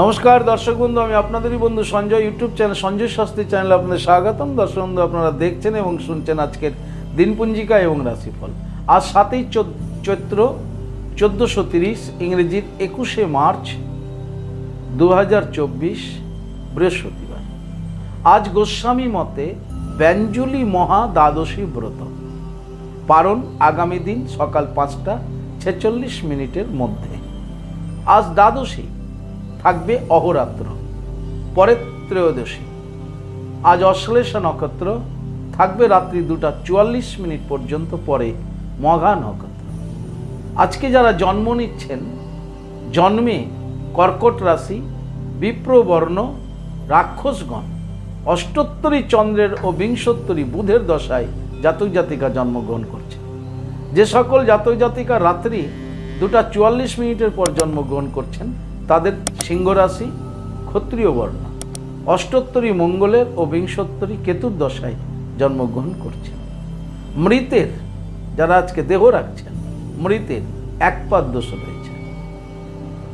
নমস্কার দর্শক বন্ধু, আমি আপনাদেরই বন্ধু সঞ্জয় ইউটিউব চ্যানেল, সঞ্জয় শাস্ত্রী চ্যানেলে আপনাদের স্বাগতম। দর্শক বন্ধু, আপনারা দেখছেন এবং শুনছেন আজকের দিনপুঞ্জিকা এবং রাশিফল। আজ সাতই চৈত্র চোদ্দোশো তিরিশ, ইংরেজির একুশে মার্চ দু হাজার চব্বিশ, বৃহস্পতিবার। আজ গোস্বামী মতে ব্যঞ্জলি মহা দ্বাদশী ব্রত। পারণ আগামী দিন সকাল পাঁচটা ছেচল্লিশ মিনিটের মধ্যে। আজ দ্বাদশী। থাকবে অহরাত্র পরে ত্রয়োদশী। আজ অশ্লেষা নক্ষত্র, থাকবে রাত্রি দুটা চুয়াল্লিশ মিনিট পর্যন্ত পরে মঘা নক্ষত্র। আজকে যারা জন্ম নিচ্ছেন, জন্মে কর্কট রাশি, বিপ্রবর্ণ, রাক্ষসগণ, অষ্টোত্তরী চন্দ্রের ও বিংশোত্তরী বুধের দশায় জাতক জাতিকা জন্মগ্রহণ করছে। যে সকল জাতক জাতিকা রাত্রি দুটা চুয়াল্লিশ মিনিটের পর জন্মগ্রহণ করছেন তাদের সিংহ রাশি ক্ষত্রিয় বর্ণ। অষ্টোত্তরী মঙ্গলের ও বিংশোত্তরী কেতুর দশায় জন্মগ্রহণ করছেন। মৃতের, যারা আজকে দেহ রাখছেন, মৃতের এক পাদ দোষ রয়েছে।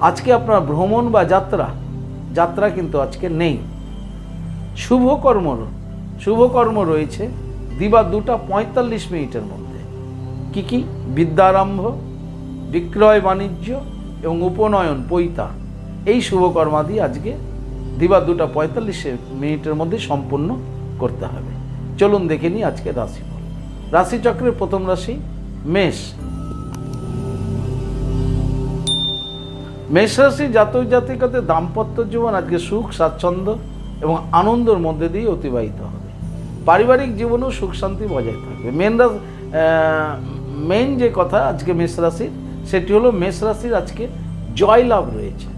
আজকে আপনার ভ্রমণ বা যাত্রা যাত্রা কিন্তু আজকে নেই। শুভকর্ম শুভকর্ম রয়েছে দিবা দুটা পঁয়তাল্লিশ মিনিটের মধ্যে। কি কি? বিদ্যারম্ভ, বিক্রয় বাণিজ্য এবং উপনয়ন, পৈতা। এই শুভকর্মাদি আজকে দিবা দুটা পঁয়তাল্লিশ মিনিটের মধ্যে সম্পূর্ণ করতে হবে। চলুন দেখে নিই আজকে রাশিফল। রাশিচক্রের প্রথম রাশি মেষ। মেষ রাশি জাতক জাতিকাতে দাম্পত্য জীবন আজকে সুখ, স্বাচ্ছন্দ্য এবং আনন্দের মধ্যে দিয়ে অতিবাহিত হবে। পারিবারিক জীবনেও সুখ শান্তি বজায় থাকবে। মেন মেন যে কথা আজকে মেষ রাশির সেটি হলো মেষ রাশির আজকে জয় লাভ রয়েছে।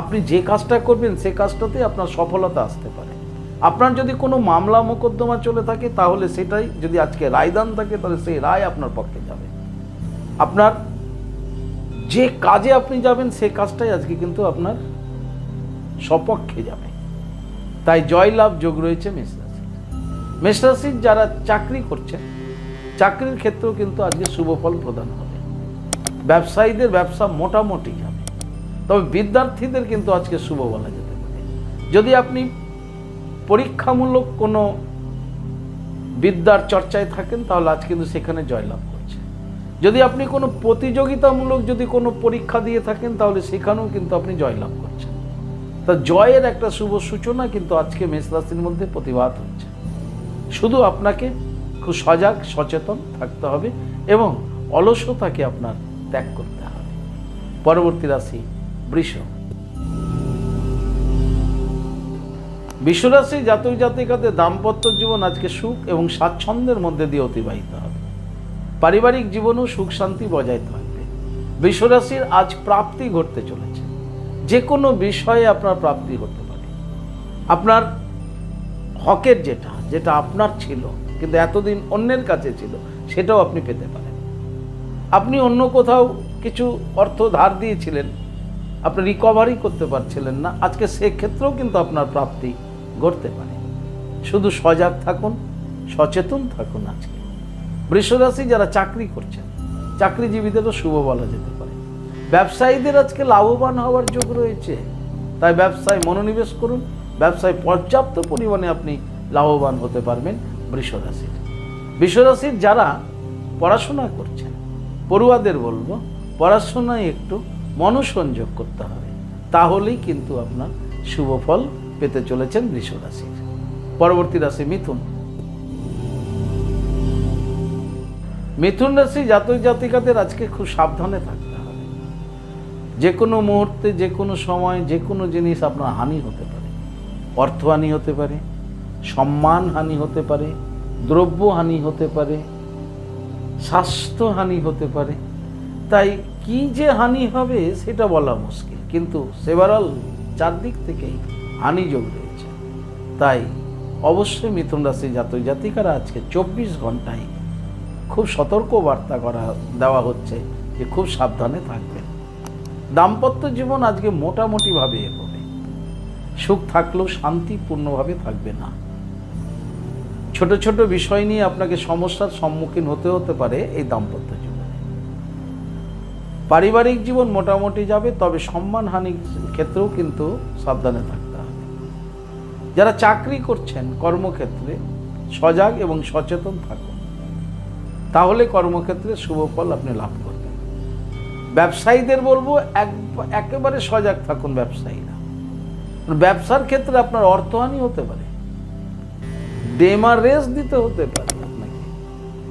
আপনি যে কাজটা করবেন সে কাজটাতে আপনার সফলতা আসতে পারে। আপনার যদি কোনো মামলা মোকদ্দমা চলে থাকে, তাহলে সেটাই যদি আজকে রায়দান থাকে, তাহলে সেই রায় আপনার পক্ষে যাবে। আপনার যে কাজে আপনি যাবেন, সে কাজটাই আজকে কিন্তু আপনার সপক্ষে যাবে। তাই জয়লাভ যোগ রয়েছে মেষ রাশি মেষ রাশির যারা চাকরি করছেন, চাকরির ক্ষেত্রেও কিন্তু আজকে শুভ ফল প্রদান হবে। ব্যবসায়ীদের ব্যবসা মোটামুটি যাবে তবে বিদ্যার্থীদের কিন্তু আজকে শুভ বলা যেতে পারে। যদি আপনি পরীক্ষামূলক কোনো বিদ্যার চর্চায় থাকেন, তাহলে আজ কিন্তু সেখানে জয়লাভ করছে। যদি আপনি কোনো প্রতিযোগিতামূলক যদি কোনো পরীক্ষা দিয়ে থাকেন, তাহলে সেখানেও কিন্তু আপনি জয়লাভ করছেন। তা জয়ের একটা শুভ সূচনা কিন্তু আজকে মেষ রাশির মধ্যে প্রতিবাদ হচ্ছে। শুধু আপনাকে খুব সজাগ, সচেতন থাকতে হবে এবং অলসতাকে আপনার ত্যাগ করতে হবে। পরবর্তী রাশি বৃষ। বিশ্বরাশি জাতক জাতিকাতে দাম্পত্য জীবন আজকে সুখ এবং স্বাচ্ছন্দ্যের মধ্যে দিয়ে অতিবাহিত হবে। পারিবারিক জীবনও সুখ শান্তি বজায় থাকবে। বিশ্বরাশির আজ প্রাপ্তি ঘটতে চলেছে। যে কোনো বিষয়ে আপনার প্রাপ্তি হতে পারে। আপনার হকের যেটা যেটা আপনার ছিল, কিন্তু এতদিন অন্যের কাছে ছিল, সেটাও আপনি পেতে পারেন। আপনি অন্য কোথাও কিছু অর্থ ধার দিয়েছিলেন, আপনি রিকভারি করতে পারছিলেন না, আজকে সেক্ষেত্রেও কিন্তু আপনার প্রাপ্তি ঘটতে পারে। শুধু সজাগ থাকুন, সচেতন থাকুন আজকে। বৃষরাশি যারা চাকরি করছেন চাকরিজীবীদেরও শুভ বলা যেতে পারে। ব্যবসায়ীদের আজকে লাভবান হওয়ার যোগ রয়েছে, তাই ব্যবসায় মনোনিবেশ করুন, ব্যবসায় পর্যাপ্ত পরিমাণে আপনি লাভবান হতে পারবেন বৃষরাশির। বৃষরাশির যারা পড়াশোনা করছেন পড়ুয়াদের বলব, পড়াশোনায় একটু মনোসংযোগ করতে হবে। তাহলেই কিন্তু আপনার শুভ ফল পেতে চলেছেন বৃষ রাশির। পরবর্তী রাশি মিথুন। মিথুন রাশি জাতক জাতিকাদের আজকে খুব সাবধানে থাকতে হবে। যে কোনো মুহূর্তে, যে কোনো সময়, যে কোনো জিনিস আপনার হানি হতে পারে। অর্থহানি হতে পারে, সম্মান হানি হতে পারে, দ্রব্য হানি হতে পারে স্বাস্থ্যহানি হতে পারে। তাই কি যে হানি হবে সেটা বলা মুশকিল। কিন্তু সেভারাল চারদিক থেকেই হানি যোগ রয়েছে। তাই অবশ্যই মিথুন রাশি জাতক জাতিকারা আজকে চব্বিশ ঘন্টায় খুব সতর্ক বার্তা করা, দেওয়া হচ্ছে যে খুব সাবধানে থাকবেন। দাম্পত্য জীবন আজকে মোটামুটিভাবে এগোবে। সুখ থাকলেও শান্তিপূর্ণভাবে থাকবে না। ছোট ছোট বিষয় নিয়ে আপনাকে সমস্যার সম্মুখীন হতে হতে পারে এই দাম্পত্য জীবনে পারিবারিক জীবন মোটামুটি যাবে, তবে সম্মানহানির ক্ষেত্রেও কিন্তু সাবধানে থাকতে হবে। যারা চাকরি করছেন কর্মক্ষেত্রে, সজাগ এবং সচেতন থাকুন। তাহলে কর্মক্ষেত্রে শুভ ফল আপনি লাভ করবেন। ব্যবসায়ীদের বলব, এক, একেবারে সজাগ থাকুন ব্যবসায়ীরা। ব্যবসার ক্ষেত্রে আপনার অর্থহানি হতে পারে। ডেমার রেস দিতে হতে পারে আপনাকে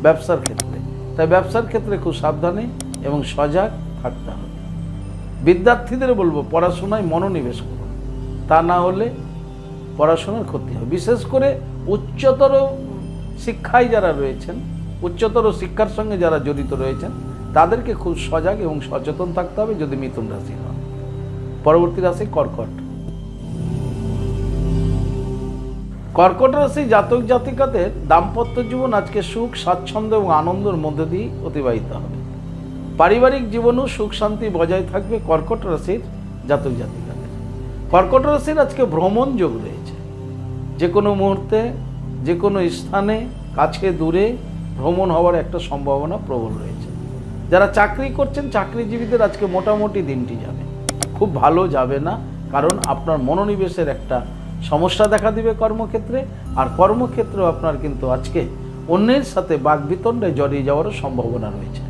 ব্যবসার ক্ষেত্রে। তাই ব্যবসার ক্ষেত্রে খুব সাবধানে এবং সজাগ থাকতে হবে। বিদ্যার্থীদের বলব, পড়াশোনায় মনোনিবেশ করুন। তা না হলে পড়াশোনার ক্ষতি হবে। বিশেষ করে উচ্চতর শিক্ষায় যারা রয়েছেন, উচ্চতর শিক্ষার সঙ্গে যারা জড়িত রয়েছেন, তাদেরকে খুব সজাগ এবং সচেতন থাকতে হবে যদি মিথুন রাশি হন। পরবর্তী রাশি কর্কট। কর্কট রাশি জাতক জাতিকাদের দাম্পত্য জীবন আজকে সুখ, স্বাচ্ছন্দ্য এবং আনন্দের মধ্যে দিয়ে অতিবাহিত হবে। পারিবারিক জীবনেও সুখ, শান্তি বজায় থাকবে কর্কট রাশির জাতক জাতিকাদের। কর্কট রাশির আজকে ভ্রমণ যোগ রয়েছে। যে কোনো মুহূর্তে যে কোনো স্থানে কাছে দূরে ভ্রমণ হওয়ার একটা সম্ভাবনা প্রবল রয়েছে। যারা চাকরি করছেন, চাকরিজীবীদের আজকে মোটামুটি দিনটি যাবে। খুব ভালো যাবে না, কারণ আপনার মনোনিবেশের একটা সমস্যা দেখা দিবে কর্মক্ষেত্রে, আর কর্মক্ষেত্রেও আপনার কিন্তু আজকে অন্যের সাথে বাগবিতণ্ডায় জড়িয়ে যাওয়ারও সম্ভাবনা রয়েছে।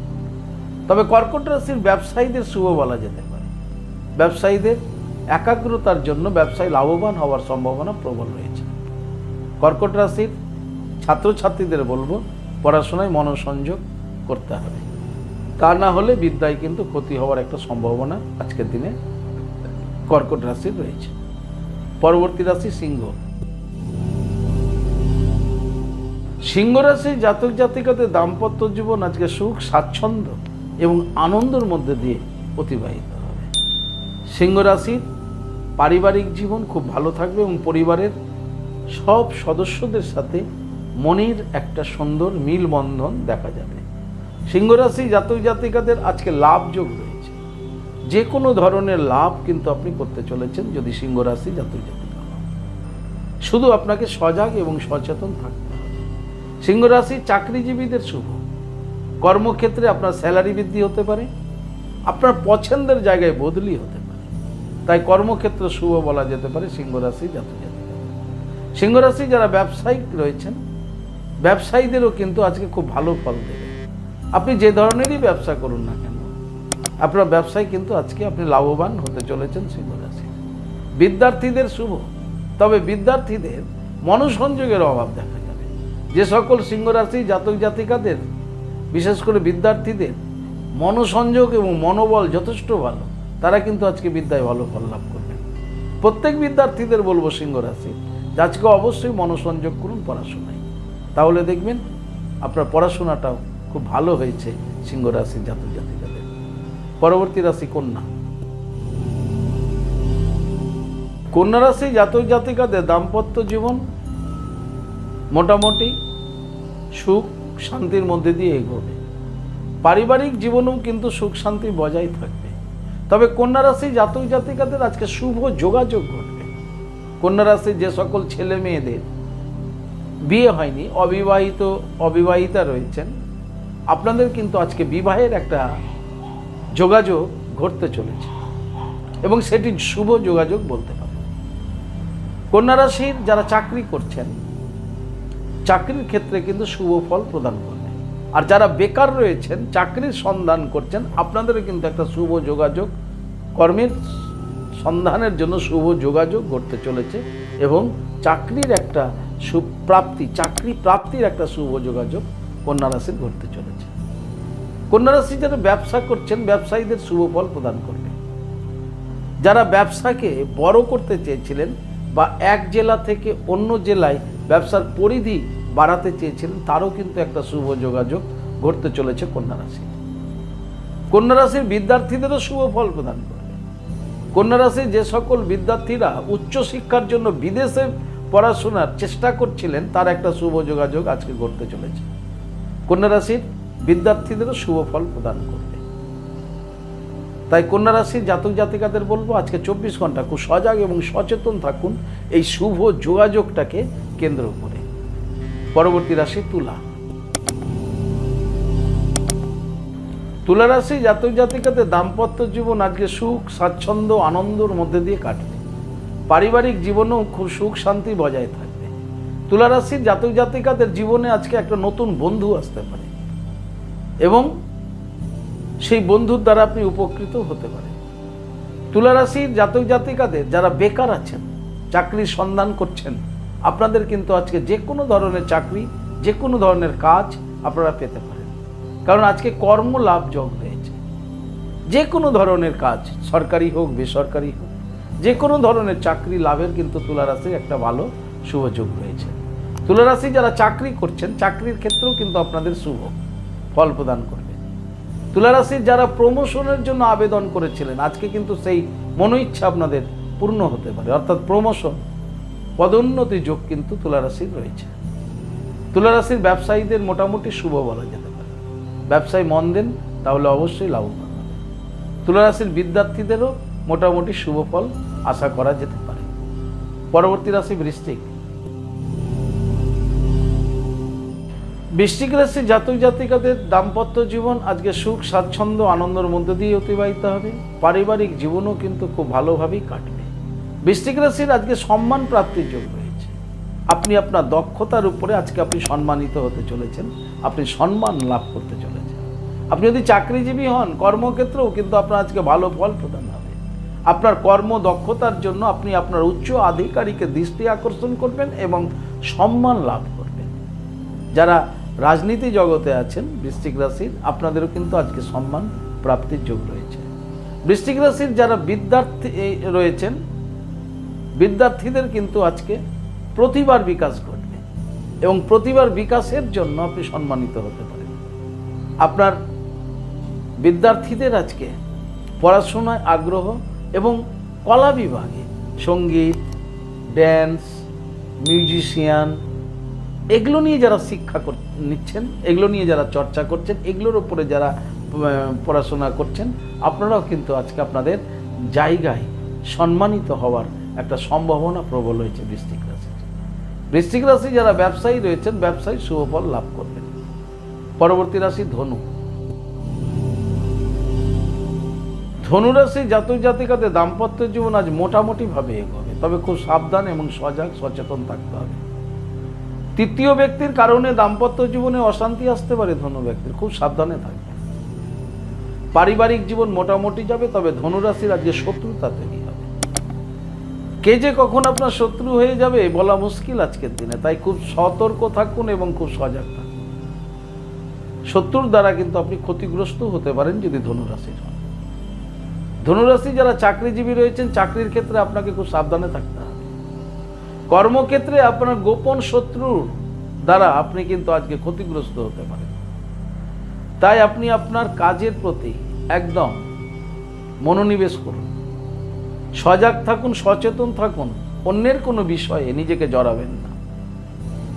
তবে কর্কট রাশির ব্যবসায়ীদের শুভ বলা যেতে পারে। ব্যবসায়ীদের একাগ্রতার জন্য ব্যবসায় লাভবান হওয়ার সম্ভাবনা প্রবল রয়েছে। কর্কট রাশির ছাত্রছাত্রীদের বলব, পড়াশোনায় মনোসংযোগ করতে হবে। তা না হলে বিদ্যায় কিন্তু ক্ষতি হওয়ার একটা সম্ভাবনা আজকের দিনে কর্কট রাশির রয়েছে। পরবর্তী রাশি সিংহ। সিংহ রাশি জাতক জাতিকাদের দাম্পত্য জীবন আজকে সুখ, স্বাচ্ছন্দ্য এবং আনন্দের মধ্যে দিয়ে অতিবাহিত হবে। সিংহ রাশির পারিবারিক জীবন খুব ভালো থাকবে এবং পরিবারের সব সদস্যদের সাথে মনের একটা সুন্দর মিলবন্ধন দেখা যাবে। সিংহ রাশি জাতক জাতিকাদের আজকে লাভ যোগ রয়েছে যে কোনো ধরনের লাভ কিন্তু আপনি করতে চলেছেন যদি সিংহ রাশি জাতক জাতিকা। শুধু আপনাকে সজাগ এবং সচেতন থাকতে হবে। সিংহ রাশি চাকরিজীবীদের শুভ। কর্মক্ষেত্রে আপনার স্যালারি বৃদ্ধি হতে পারে। আপনার পছন্দের জায়গায় বদলি হতে পারে। তাই কর্মক্ষেত্র শুভ বলা যেতে পারে সিংহ রাশি জাতক জাতিকা। সিংহ রাশি যারা ব্যবসায়িক রয়েছেন, ব্যবসায়ীদেরও কিন্তু আজকে খুব ভালো ফল দেবে। আপনি যে ধরনেরই ব্যবসা করুন না কেন আপনার ব্যবসায় কিন্তু আজকে আপনি লাভবান হতে চলেছেন সিংহ রাশি। বিদ্যার্থীদের শুভ, তবে বিদ্যার্থীদের মনোসংযোগের অভাব দেখা যাবে। যে সকল সিংহ রাশি জাতক জাতিকাদের, বিশেষ করে বিদ্যার্থীদের, মনোসংযোগ এবং মনোবল যথেষ্ট ভালো, তারা কিন্তু আজকে বিদ্যায় ভালো ফল লাভ করবেন। প্রত্যেক বিদ্যার্থীদের বলব সিংহ রাশি, আজকে অবশ্যই মনোসংযোগ করুন, পড়াশোনায়। তাহলে দেখবেন আপনার পড়াশোনাটাও খুব ভালো হয়েছে সিংহ রাশির জাতক পরবর্তী রাশি কন্যা। কন্যা রাশি জাতক জাতিকাদের দাম্পত্য জীবন মোটামুটি সুখ শান্তির মধ্যে দিয়ে এগোবে। পারিবারিক জীবনেও কিন্তু সুখ শান্তি বজায় থাকবে। তবে কন্যা রাশি জাতক জাতিকাদের আজকে শুভ যোগাযোগ ঘটবে। কন্যা রাশি যে সকল ছেলে মেয়েদের বিয়ে হয়নি, অবিবাহিত, অবিবাহিতা রয়েছেন, আপনাদের কিন্তু আজকে বিবাহের একটা যোগাযোগ ঘটতে চলেছে এবং সেটি শুভ যোগাযোগ বলতে পারে। কন্যা রাশির যারা চাকরি করছেন, চাকরির ক্ষেত্রে কিন্তু শুভ ফল প্রদান করবে। আর যারা বেকার রয়েছেন, চাকরির সন্ধান করছেন, আপনাদেরও কিন্তু একটা শুভ যোগাযোগ, কর্মের সন্ধানের জন্য শুভ যোগাযোগ ঘটতে চলেছে এবং চাকরির একটা সুপ্রাপ্তি চাকরি প্রাপ্তির একটা শুভ যোগাযোগ কন্যা রাশির ঘটতে চলেছে। কন্যা রাশি যারা ব্যবসা করছেন, ব্যবসায়ীদের শুভ ফল প্রদান করবে। যারা ব্যবসাকে বড় করতে চেয়েছিলেন বা এক জেলা থেকে অন্য জেলায় ব্যবসার পরিধি বাড়াতে চেয়েছিলেন, তারও কিন্তু একটা শুভ যোগাযোগ ঘটতে চলেছে কন্যা রাশি কন্যা রাশির বিদ্যার্থীদেরও শুভ ফল প্রদান করবে। কন্যা রাশির যে সকল বিদ্যার্থীরা উচ্চশিক্ষার জন্য বিদেশে পড়াশোনার চেষ্টা করছিলেন, তার একটা শুভ যোগাযোগ আজকে ঘটতে চলেছে। কন্যা রাশির বিদ্যার্থীদেরও শুভ ফল প্রদান করবে। তাই কন্যা রাশির জাতক জাতিকাদের বলব, আজকে চব্বিশ ঘণ্টা খুব সজাগ এবং সচেতন থাকুন, এই শুভ যোগাযোগটাকে কেন্দ্র করে। পরবর্তী রাশি তুলা। তুলারাশি জাতক জাতিকাদের দাম্পত্য জীবন আজকে সুখ, স্বাচ্ছন্দ্য, আনন্দর মধ্যে দিয়ে কাটবে। পারিবারিক জীবনেও খুব সুখ শান্তি বজায় থাকবে। তুলারাশির জাতক জাতিকাদের জীবনে আজকে একটা নতুন বন্ধু আসতে পারে। সেই বন্ধুর দ্বারা আপনি উপকৃত হতে পারেন। তুলারাশির জাতক জাতিকাদের যারা বেকার আছেন, চাকরির সন্ধান করছেন, আপনাদের কিন্তু আজকে যে কোনো ধরনের চাকরি, যে কোনো ধরনের কাজ আপনারা পেতে পারেন। কারণ আজকে কর্ম লাভ যোগ রয়েছে যে কোনো ধরনের কাজ, সরকারি হোক, বেসরকারি হোক, যে কোনো ধরনের চাকরি লাভের কিন্তু তুলারাশির একটা ভালো শুভযোগ রয়েছে। তুলারাশি যারা চাকরি করছেন, চাকরির ক্ষেত্রেও কিন্তু আপনাদের শুভ। ফল প্রদান করবে। তুলারাশির যারা প্রমোশনের জন্য আবেদন করেছিলেন, আজকে কিন্তু সেই মনোইচ্ছা আপনাদের পূর্ণ হতে পারে। অর্থাৎ প্রমোশন পদোন্নতি যোগ কিন্তু তুলারাশির রয়েছে। তুলারাশির ব্যবসায়ীদের মোটামুটি শুভ বলা যেতে পারে। ব্যবসায় মন দেন, তাহলে অবশ্যই লাভবান হবে তুলারাশির বিদ্যার্থীদেরও মোটামুটি শুভ ফল আশা করা যেতে পারে। পরবর্তী রাশি বৃশ্চিক। বৃশ্চিক রাশি জাতক জাতিকাদের দাম্পত্য জীবন আজকে সুখ, স্বাচ্ছন্দ্য, আনন্দের মধ্যে দিয়ে অতিবাহিত হবে। পারিবারিক জীবনও কিন্তু খুব ভালোভাবেই কাটবে। বৃষ্টিক রাশির আজকে সম্মান প্রাপ্তির যোগ রয়েছে। আপনি আপনার দক্ষতার উপরে আজকে আপনি সম্মানিত হতে চলেছেন। আপনি সম্মান লাভ করতে চলেছেন। আপনি যদি চাকরিজীবী হন, কর্মক্ষেত্রেও কিন্তু আপনার আজকে ভালো ফল প্রদান হবে। আপনার কর্ম দক্ষতার জন্য আপনি আপনার উচ্চ আধিকারিকের দৃষ্টি আকর্ষণ করবেন এবং সম্মান লাভ করবেন। যারা রাজনীতি জগতে আছেন বৃষ্টিক রাশির, আপনাদেরও কিন্তু আজকে সম্মান প্রাপ্তির যোগ রয়েছে। বৃষ্টিক রাশির যারা বিদ্যার্থী রয়েছেন, বিদ্যার্থীদের কিন্তু আজকে প্রতিবার বিকাশ ঘটবে এবং প্রতিবার বিকাশের জন্য আপনি সম্মানিত হতে পারেন। আপনার বিদ্যার্থীদের আজকে পড়াশোনায় আগ্রহ এবং কলা বিভাগে সংগীত ড্যান্স মিউজিশিয়ান এগুলো নিয়ে যারা শিক্ষা নিচ্ছেন, এগুলো নিয়ে যারা চর্চা করছেন, এগুলোর উপরে যারা পড়াশোনা করছেন, আপনারাও কিন্তু আজকে আপনাদের জায়গায় সম্মানিত হওয়ার একটা সম্ভাবনা প্রবল হয়েছে বৃশ্চিক রাশির বৃশ্চিক রাশি যারা ব্যবসায়ী রয়েছেন, ব্যবসায়ী শুভফল লাভ করবেন। পরবর্তী রাশি ধনু। ধনুরাশি জাতক জাতিকাতে দাম্পত্য জীবন আজ মোটামুটিভাবে এগোবে, তবে খুব সাবধান এবং সজাগ, সচেতন থাকতে হবে। তৃতীয় ব্যক্তির কারণে দাম্পত্য জীবনে অশান্তি আসতে পারে ধনু ব্যক্তির। খুব সাবধানে থাকবে পারিবারিক জীবন মোটামুটি যাবে, তবে ধনুরাশির আজকে শত্রুতা তৈরি হবে। কে যে কখন আপনার শত্রু হয়ে যাবে বলা মুশকিল আজকের দিনে। তাই খুব সতর্ক থাকুন এবং খুব সজাগ থাকুন। শত্রুর দ্বারা কিন্তু আপনি ক্ষতিগ্রস্ত হতে পারেন যদি ধনুরাশির হন। ধনুরাশি যারা চাকরিজীবী রয়েছেন, চাকরির ক্ষেত্রে আপনাকে খুব সাবধানে থাকতে কর্মক্ষেত্রে আপনার গোপন শত্রুর দ্বারা আপনি কিন্তু আজকে ক্ষতিগ্রস্ত হতে পারেন। তাই আপনি আপনার কাজের প্রতি একদম মনোনিবেশ করুন। সজাগ থাকুন, সচেতন থাকুন, অন্যের কোনো বিষয়ে নিজেকে জড়াবেন না।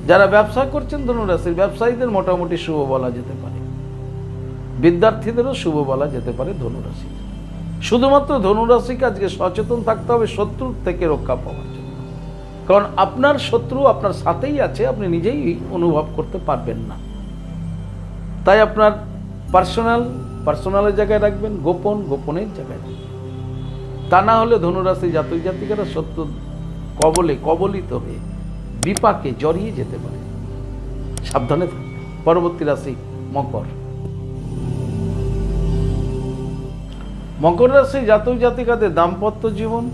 যারা ব্যবসা করছেন ধনুরাশির ব্যবসায়ীদের মোটামুটি শুভ বলা যেতে পারে। বিদ্যার্থীদেরও শুভ বলা যেতে পারে ধনুরাশি শুধুমাত্র ধনুরাশিকে আজকে সচেতন থাকতে হবে, শত্রুর থেকে রক্ষা পাওয়া কারণ আপনার শত্রু আপনার সাথেই আছে, আপনি নিজেই অনুভব করতে পারবেন না। তাই আপনার পার্সোনাল, পার্সোনালের জায়গায় রাখবেন, গোপন, গোপনের জায়গায় রাখবেন। তা না হলে ধনুরাশি জাতক জাতিকারা সত্য কবলে, কবলিত হয়ে বিপাকে জড়িয়ে যেতে পারে। সাবধানে থাকবে পরবর্তী রাশি মকর। মকর রাশি জাতক জাতিকাদের দাম্পত্য জীবন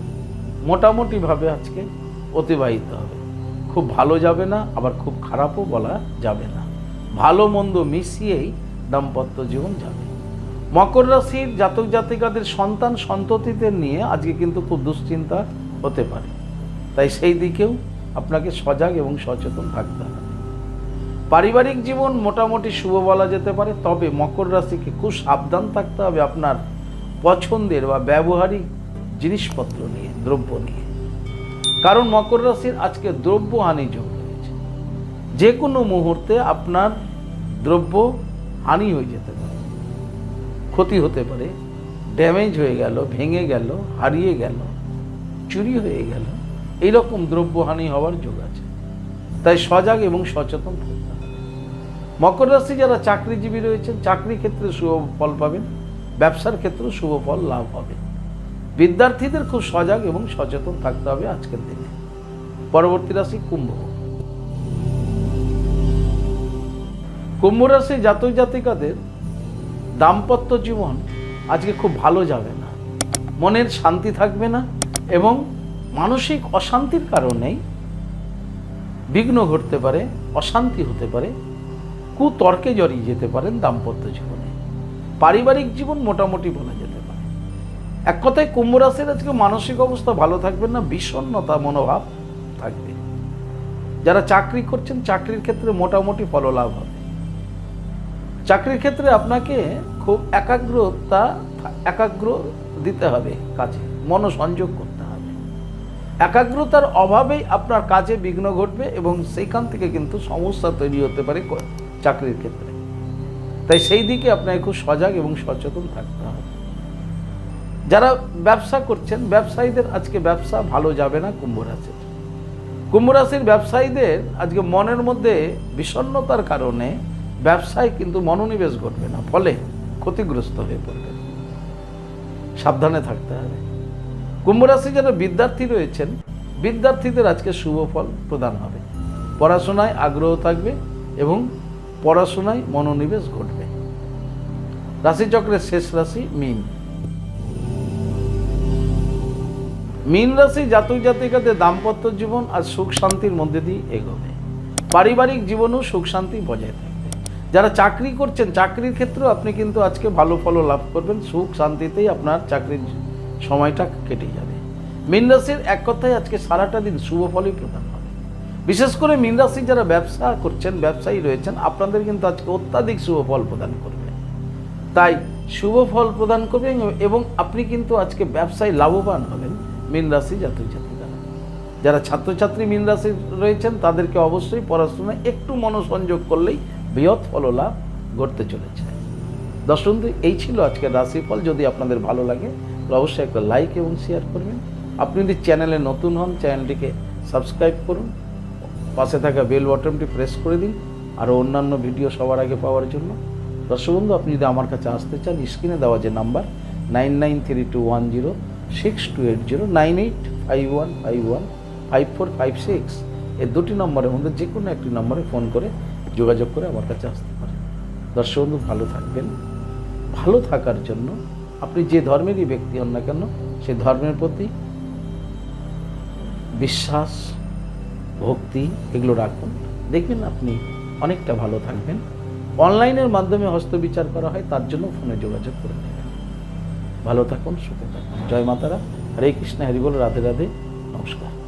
মোটামুটিভাবে আজকে অতিবাহিত হবে। খুব ভালো যাবে না, আবার খুব খারাপও বলা যাবে না। ভালো মন্দ মিশিয়েই দাম্পত্য জীবন যাবে। মকর রাশির জাতক জাতিকাদের সন্তান সন্ততিদের নিয়ে আজকে কিন্তু খুব দুশ্চিন্তা হতে পারে। তাই সেই দিকেও আপনাকে সজাগ এবং সচেতন থাকতে হবে। পারিবারিক জীবন মোটামুটি শুভ বলা যেতে পারে, তবে মকর রাশিকে খুব সাবধান থাকতে হবে আপনার পছন্দের বা ব্যবহারিক জিনিসপত্র নিয়ে, দ্রব্য নিয়ে। কারণ মকর রাশির আজকে দ্রব্য হানি যোগ রয়েছে। যে কোনো মুহূর্তে আপনার দ্রব্য হানি হয়ে যেতে পারে। ক্ষতি হতে পারে, ড্যামেজ হয়ে গেল, ভেঙে গেল, হারিয়ে গেল, চুরি হয়ে গেল, এইরকম দ্রব্যহানি হওয়ার যোগ আছে। তাই সজাগ এবং সচেতন মকর রাশি যারা চাকরিজীবী রয়েছেন চাকরি ক্ষেত্রে শুভ ফল পাবেন, ব্যবসার ক্ষেত্রে শুভ ফল লাভ হবে। বিদ্যার্থীদের খুব সজাগ এবং সচেতন থাকতে হবে আজকের দিনে। পরবর্তী রাশি কুম্ভ। কুম্ভ রাশি জাতক জাতিকাদের দাম্পত্য জীবন আজকে খুব ভালো যাবে না। মনের শান্তি থাকবে না এবং মানসিক অশান্তির কারণেই বিঘ্ন ঘটতে পারে, অশান্তি হতে পারে, কুতর্কে জড়িয়ে যেতে পারেন দাম্পত্য জীবনে। পারিবারিক জীবন মোটামুটি বলা পারে এক কথায় কুম্ভ রাশির আজকে মানসিক অবস্থা ভালো থাকবে না, বিষণ্ণতা মনোভাব থাকবে। যারা চাকরি করছেন, চাকরির ক্ষেত্রে মোটামুটি ফললাভ হবে। চাকরির ক্ষেত্রে আপনাকে খুব একাগ্রতা, একাগ্র দিতে হবে কাজে, মনোসংযোগ করতে হবে। একাগ্রতার অভাবেই আপনার কাজে বিঘ্ন ঘটবে এবং সেইখান থেকে কিন্তু সমস্যা তৈরি হতে পারে চাকরির ক্ষেত্রে। তাই সেই দিকে আপনাকে খুব সজাগ এবং সচেতন থাকতে হবে। যারা ব্যবসা করছেন, ব্যবসায়ীদের আজকে ব্যবসা ভালো যাবে না কুম্ভ রাশির। কুম্ভ রাশির ব্যবসায়ীদের আজকে মনের মধ্যে বিষণ্ণতার কারণে ব্যবসায় কিন্তু মনোনিবেশ ঘটবে না, ফলে ক্ষতিগ্রস্ত হয়ে পড়বে। সাবধানে থাকতে হবে। কুম্ভ রাশি যারা বিদ্যার্থী রয়েছেন, বিদ্যার্থীদের আজকে শুভ ফল প্রদান হবে। পড়াশোনায় আগ্রহ থাকবে এবং পড়াশোনায় মনোনিবেশ ঘটবে। রাশিচক্রের শেষ রাশি মিন। মীন রাশি জাতক জাতিকাদের দাম্পত্য জীবন আর সুখ শান্তির মধ্যে দিয়ে এগোবে। পারিবারিক জীবনেও সুখ শান্তি বজায় থাকবে। যারা চাকরি করছেন, চাকরির ক্ষেত্রেও আপনি কিন্তু আজকে ভালো ফল লাভ করবেন। সুখ শান্তিতেই আপনার চাকরির সময়টা কেটে যাবে। মীন রাশির এক কথায় আজকে সারাটা দিন শুভ ফলই প্রদান হবে। বিশেষ করে মীন রাশি যারা ব্যবসা করছেন, ব্যবসায়ী রয়েছেন, আপনাদের কিন্তু আজকে অত্যাধিক শুভ ফল প্রদান করবে। তাই শুভ ফল প্রদান করবেন এবং আপনি কিন্তু আজকে ব্যবসায় লাভবান হবেন। মীন রাশি জাতক জাতিকারা যারা ছাত্রছাত্রী মীন রাশি রয়েছেন, তাদেরকে অবশ্যই পড়াশোনায় একটু মনোসংযোগ করলেই বৃহৎ ফললাভ ঘটতে চলেছে। দর্শক এই ছিল আজকের রাশিফল। যদি আপনাদের ভালো লাগে অবশ্যই একটা লাইক এবং শেয়ার করবেন। আপনি যদি চ্যানেলে নতুন হন, চ্যানেলটিকে সাবস্ক্রাইব করুন। পাশে থাকা বেল বটনটি প্রেস করে দিন। আর অন্যান্য ভিডিও সবার আগে পাওয়ার জন্য। দর্শক বন্ধু, আপনি যদি আমার কাছে আসতে চান, স্ক্রিনে দেওয়া যে number, nine nine three two one zero six two eight zero nine eight five one five one five four five six এই দুটি নম্বরের মধ্যে যে কোনো একটি নম্বরে ফোন করে যোগাযোগ করে আমার কাছে আসতে পারেন। দর্শক বন্ধু, ভালো থাকবেন। ভালো থাকার জন্য আপনি যে ধর্মেরই ব্যক্তি হন না কেন সেই ধর্মের প্রতি বিশ্বাস, ভক্তি এগুলো রাখুন। দেখবেন আপনি অনেকটা ভালো থাকবেন। অনলাইনের মাধ্যমে হস্তবিচার করা হয়, তার জন্য ফোনে যোগাযোগ করে ভালো থাকুন সুখে থাকুন। জয় মাতারা। হরে কৃষ্ণ হরিবল রাধে রাধে নমস্কার।